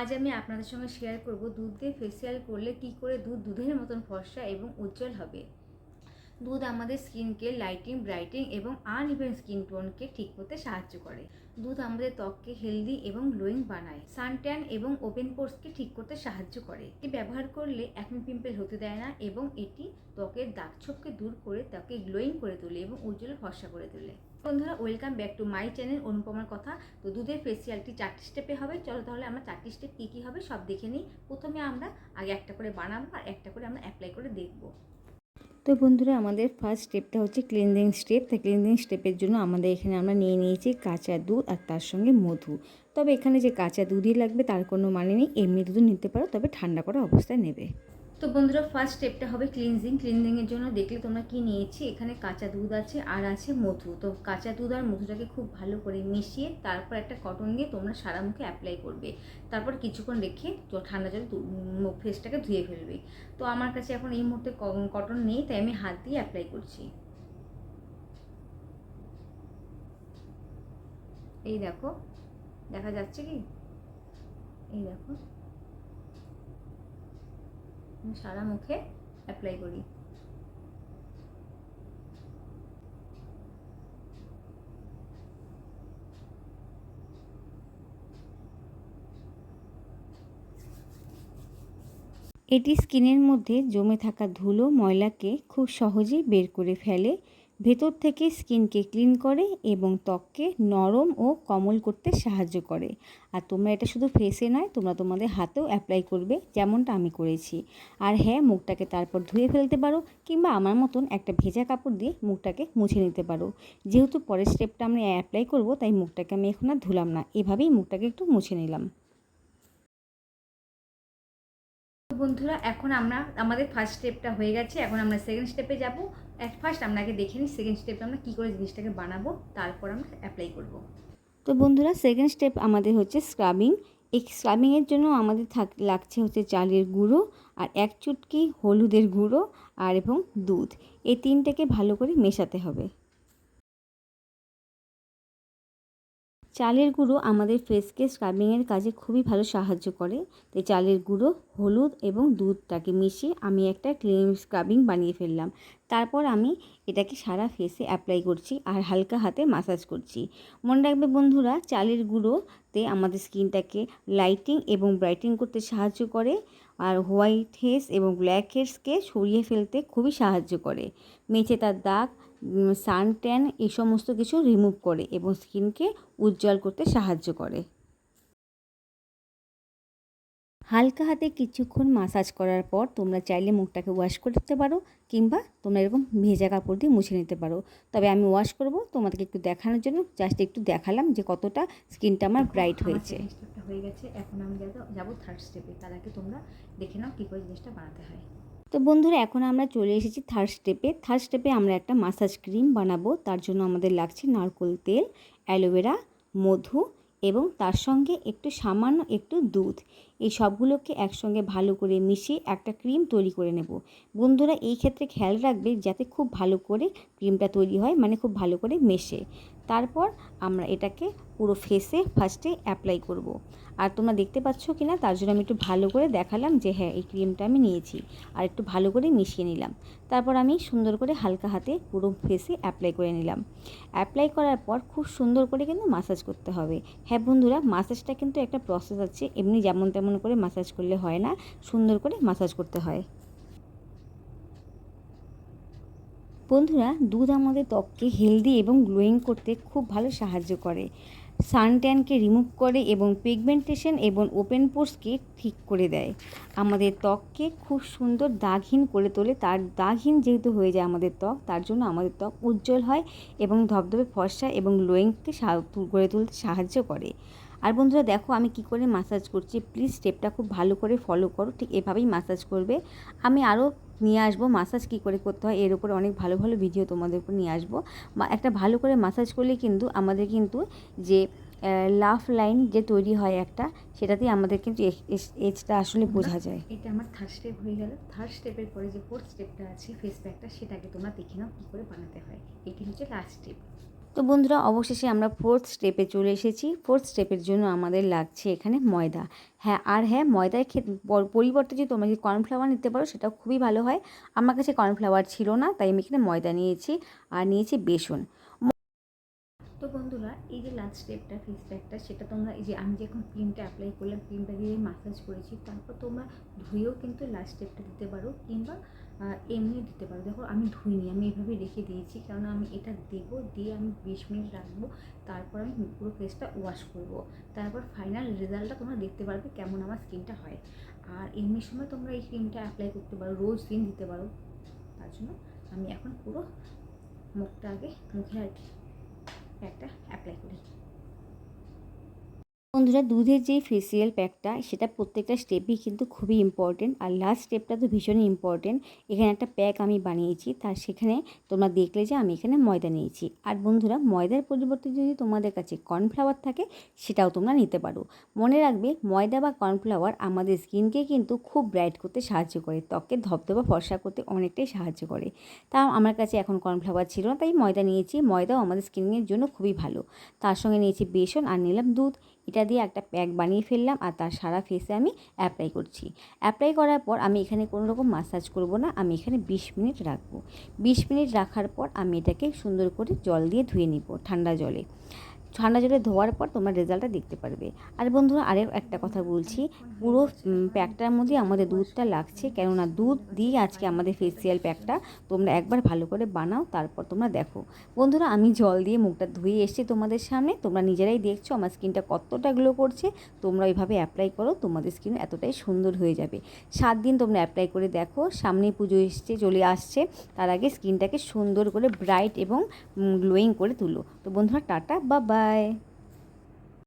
আজ আমি আপনাদের সঙ্গে শেয়ার করব দুধ দিয়ে ফেসিয়াল করলে কি করে দুধ দুধের মতন ফর্সা এবং উজ্জ্বল হবে। দুধ আমাদের স্কিনকে লাইটিং ব্রাইটিং এবং আনইভেন স্কিন টোনকে ঠিক করতে সাহায্য করে। দুধ আমাদের ত্বককে হেলদি এবং গ্লোয়িং বানায়। সানট্যান এবং ওপেন পোর্সকে ঠিক করতে সাহায্য করে। এটি ব্যবহার করলে অ্যাকনি পিম্পল হতে দেয় না এবং এটি ত্বকের দাগছোপকে দূর করে ত্বকে গ্লোয়িং করে তোলে এবং উজ্জ্বল ফর্সা করে তোলে। বন্ধুরা welcome back to my channel অনুপমার কথা। তো দুধের ফেসিয়ালটি চারটি স্টেপে হবে। চলো তাহলে আমরা চারটি স্টেপ কী কী হবে সব দেখে নিই। প্রথমে আমরা আগে একটা করে বানাবো আর একটা করে আমরা অ্যাপ্লাই করে দেখব। তো বন্ধুরা, আমাদের ফার্স্ট স্টেপটা হচ্ছে ক্লিনজিং স্টেপ তো ক্লিনজিং স্টেপের জন্য আমাদের এখানে আমরা নিয়ে নিয়েছি কাঁচা দুধ আর তার সঙ্গে মধু। তবে এখানে যে কাঁচা দুধই লাগবে, তার কোনো মানে নেই। এমনি দুধ নিতে পারো, তবে ঠান্ডা করা অবস্থায় নেবে। তো বন্ধুরা ফার্স্ট স্টেপটা হবে ক্লিনজিং ক্লিনজিংয়ের জন্য দেখলে তোমরা কি নিয়েছি? এখানে কাঁচা দুধ আছে আর আছে মধু। তো কাঁচা দুধ আর মধুটাকে খুব ভালো করে মিশিয়ে তারপর একটা কটন দিয়ে তোমরা সারা মুখে অ্যাপ্লাই করবে। তারপর কিছুক্ষণ রেখে ঠান্ডা জলে মুখ ফেসটাকে ধুয়ে ফেলবে। তো আমার কাছে এখন এই মুহূর্তে কটন নেই, তাই আমি হাত দিয়ে অ্যাপ্লাই করছি। এই দেখো, দেখা যাচ্ছে কি? এই দেখো। সারা মুখে অ্যাপ্লাই করি। এটি স্কিনের মধ্যে জমে থাকা ধুলো ময়লাকে খুব সহজেই বের করে ফেলে ভেতর থেকে স্কিনকে ক্লিন করে এবং ত্বককে নরম ও কমল করতে সাহায্য করে। আর তোমরা এটা শুধু ফেসে নয়, তোমরা তোমাদের হাতেও অ্যাপ্লাই করবে, যেমনটা আমি করেছি। আর হ্যাঁ মুখটাকে তারপর ধুয়ে ফেলতে পারো কিংবা আমার মতন একটা ভেজা কাপড় দিয়ে মুখটাকে মুছে নিতে পারো। যেহেতু পরের স্টেপটা আমরা অ্যাপ্লাই করব, তাই মুখটাকে আমি এখন আর ধুলাম না। এভাবেই মুখটাকে একটু মুছে নিলাম। বন্ধুরা, এখন আমরা, আমাদের ফার্স্ট স্টেপটা হয়ে গেছে। এখন আমরা সেকেন্ড স্টেপে যাব। অ্যাট ফার্স্ট আমরা আগে দেখে নিই সেকেন্ড স্টেপে আমরা কী করে জিনিসটাকে বানাবো, তারপর আমরা অ্যাপ্লাই করব। তো বন্ধুরা সেকেন্ড স্টেপ আমাদের হচ্ছে স্ক্রাবিং এই স্ক্রাবিংয়ের জন্য আমাদের থাক, লাগছে হচ্ছে চালের গুঁড়ো আর এক চুটকি হলুদের গুঁড়ো আর এবং দুধ। এই তিনটাকে ভালো করে মেশাতে হবে। চালের গুঁড়ো আমাদের ফেসকে স্ক্রাবিংয়ের কাজে খুবই ভালো সাহায্য করে। তাই চালের গুঁড়ো, হলুদ এবং দুধটাকে মিশিয়ে আমি একটা ক্লিন স্ক্রাবিং বানিয়ে ফেললাম। তারপর আমি এটাকে সারা ফেসে অ্যাপ্লাই করছি আর হালকা হাতে মাসাজ করছি। মনে রাখবে বন্ধুরা, চালের গুঁড়োতে আমাদের স্কিনটাকে লাইটিং এবং ব্রাইটিং করতে সাহায্য করে আর হোয়াইট হেস এবং ব্ল্যাক হেডসকে সরিয়ে ফেলতে খুবই সাহায্য করে। মেঝে তার দাগ সান ট্যান এই সমস্ত কিছু রিমুভ করে এবং স্কিনকে উজ্জ্বল করতে সাহায্য করে। হালকা হাতে কিছুক্ষণ মাসাজ করার পর তোমরা চাইলে মুখটাকে ওয়াশ করতে পারো কিংবা তোমরা এরকম ভেজা কাপড় দিয়ে মুছে নিতে পারো। তবে আমি ওয়াশ করব তোমাদেরকে একটু দেখানোর জন্য। জাস্ট একটু দেখালাম যে কতটা স্কিনটা আমার ব্রাইট হয়েছে। হয়ে গেছে এখন আমি যাব থার্ড স্টেপে তার আগে তোমরা দেখে নাও কী করে জিনিসটা বানাতে হয়। তো বন্ধুরা, এখন আমরা চলে এসেছি থার্ড স্টেপে থার্ড স্টেপে আমরা একটা মাসাজ ক্রিম বানাবো। তার জন্য আমাদের লাগছে নারকোল তেল অ্যালোভেরা মধু এবং তার সঙ্গে একটু সামান্য একটু দুধ। এই সবগুলোকে একসঙ্গে ভালো করে মিশিয়ে একটা ক্রিম তৈরি করে নেব। বন্ধুরা, এই ক্ষেত্রে খেয়াল রাখবে যাতে খুব ভালো করে ক্রিমটা তৈরি হয় মানে খুব ভালো করে মেশে। তারপর আমরা এটাকে পুরো ফেসে ফার্স্টে অ্যাপ্লাই করব। আর তোমরা দেখতে পাচ্ছ কি না তার জন্য আমি একটু ভালো করে দেখালাম যে হ্যাঁ এই ক্রিমটা আমি নিয়েছি। আর একটু ভালো করে মিশিয়ে নিলাম। তারপর আমি সুন্দর করে হালকা হাতে পুরো ফেসে অ্যাপ্লাই করে নিলাম। অ্যাপ্লাই করার পর খুব সুন্দর করে কিন্তু মাসাজ করতে হবে। হ্যাঁ বন্ধুরা মাসাজটা কিন্তু একটা প্রসেস আছে। এমনি যেমন তেমন করে মাসাজ করলে হয় না, সুন্দর করে মাসাজ করতে হয়। বন্ধুরা, দুধ আমাদের ত্বককে হেলদি এবং গ্লোয়িং করতে খুব ভালো সাহায্য করে। সানট্যানকে রিমুভ করে এবং পিগমেন্টেশন এবং ওপেন পোর্সকে ঠিক করে দেয়। আমাদের ত্বককে খুব সুন্দর দাগহীন করে তোলে। তার দাগহীন যেহেতু হয়ে যায় আমাদের ত্বক, তার জন্য আমাদের ত্বক উজ্জ্বল হয় এবং ধবধবে ফর্সা এবং গ্লোয়িংকে গড়ে তুলতে সাহায্য করে। আর বন্ধুরা, দেখো আমি কি করে মাসাজ করছি। প্লিজ স্টেপটা খুব ভালো করে ফলো করো। ঠিক এভাবেই মাসাজ করবে। আমি আরও নিয়ে আসব মাসাজ কী করে করতে হয় এর উপরে অনেক ভালো ভালো ভিডিও তোমাদের উপর নিয়ে আসব। বা একটা ভালো করে মাসাজ করলে কিন্তু আমাদের কিন্তু যে লাফ লাইন যে তৈরি হয় একটা সেটাতেই আমাদের কিন্তু এজটা আসলে বোঝা যায়। এটা আমার থার্ড স্টেপ হয়ে গেল। থার্ড স্টেপের পরে যে ফোর্থ স্টেপটা আছে ফেস প্যাকটা সেটাকে তোমরা দেখে নাও কী করে বানাতে হয়। এটি হচ্ছে লাস্ট স্টেপ তো বন্ধুরা, অবশেষে আমরা ফোর্থ স্টেপে চলে এসেছি। ফোর্থ স্টেপের জন্য আমাদের লাগছে এখানে ময়দা। হ্যাঁ আর হ্যাঁ ময়দার পরিবর্তে যদি তোমরা যদি কর্নফ্লাওয়ার নিতে পারো সেটা খুবই ভালো হয়। আমার কাছে কর্নফ্লাওয়ার ছিল না, তাই আমি এখানে ময়দা নিয়েছি আর নিয়েছি বেসন। তো বন্ধুরা, এই যে লাস্ট স্টেপটা ফেস প্যাকটা সেটা তোমরা এই যে আমি যখন ক্রিমটা অ্যাপ্লাই করলাম ক্রিমটা দিয়ে মাসাজ করেছি, তারপর তোমরা ধুয়েও কিন্তু লাস্ট স্টেপটা দিতে পারো, কিংবা এমনি দিতে পারো। দেখো, আমি ধুইনি, আমি এভাবে রেখে দিয়েছি। কেননা আমি এটা দেবো, দিয়ে আমি বিশ মিনিট রাখব। তারপর আমি পুরো ফেসটা ওয়াশ করব। তারপর ফাইনাল রেজাল্টটা তোমরা দেখতে পারবে কেমন আমার স্কিনটা হয়। আর এমনি সময় তোমরা এই ক্রিমটা অ্যাপ্লাই করতে পারো, রোজ দিন দিতে পারো। তার জন্য আমি এখন পুরো মুখটা আগে মুখে আর প্যাকটা অ্যাপ্লাই করি বন্ধুরা, দুধের যে ফেসিয়াল প্যাকটা সেটা প্রত্যেকটা স্টেপই কিন্তু খুবই ইম্পর্টেন্ট আর লাস্ট স্টেপটা তো ভীষণই ইম্পর্টেন্ট এখানে একটা প্যাক আমি বানিয়েছি তার সেখানে তোমরা দেখলে যে আমি এখানে ময়দা নিয়েছি। আর বন্ধুরা, ময়দার পরিবর্তে যদি তোমাদের কাছে কর্নফ্লাওয়ার থাকে, সেটাও তোমরা নিতে পারো। মনে রাখবে, ময়দা বা কর্নফ্লাওয়ার আমাদের স্কিনকে কিন্তু খুব ব্রাইট করতে সাহায্য করে। ত্বককে ধবধবা, ফর্সা করতে অনেকটাই সাহায্য করে। তা আমার কাছে এখন কর্নফ্লাওয়ার ছিল না, তাই ময়দা নিয়েছি। ময়দাও আমাদের স্কিনের জন্য খুবই ভালো। তার সঙ্গে নিয়েছি বেসন আর নিলাম দুধ। এটা দিয়ে একটা প্যাক বানিয়ে ফেললাম আর তার সারা ফেসে আমি অ্যাপ্লাই করছি। অ্যাপ্লাই করার পর আমি এখানে কোনো রকম মাসাজ করব না, আমি এখানে বিশ মিনিট রাখব। বিশ মিনিট রাখার পর আমি এটাকে সুন্দর করে জল দিয়ে ধুয়ে নিব, ঠান্ডা জলে। ঠান্ডা জলে ধোয়ার পর তোমার রেজাল্টটা দেখতে পারবে। আর বন্ধুরা, আরেও একটা কথা বলছি, পুরো প্যাকটার মধ্যে আমাদের দুধটা লাগছে, কেননা দুধ দিয়ে আজকে আমাদের ফেসিয়াল প্যাকটা তোমরা একবার ভালো করে বানাও, তারপর তোমরা দেখো। বন্ধুরা, আমি জল দিয়ে মুখটা ধুয়ে এসেছি তোমাদের সামনে, তোমরা নিজেরাই দেখছ আমার স্কিনটা কতটা গ্লো করছে, তোমরা ওইভাবে অ্যাপ্লাই করো, তোমাদের স্কিন এতটাই সুন্দর হয়ে যাবে। সাত দিন তোমরা অ্যাপ্লাই করে দেখো সামনে পুজো এসছে, চলে আসছে, তার আগে স্কিনটাকে সুন্দর করে ব্রাইট এবং গ্লোয়িং করে তুলো। তো বন্ধুরা, টাটা বা বাই Bye.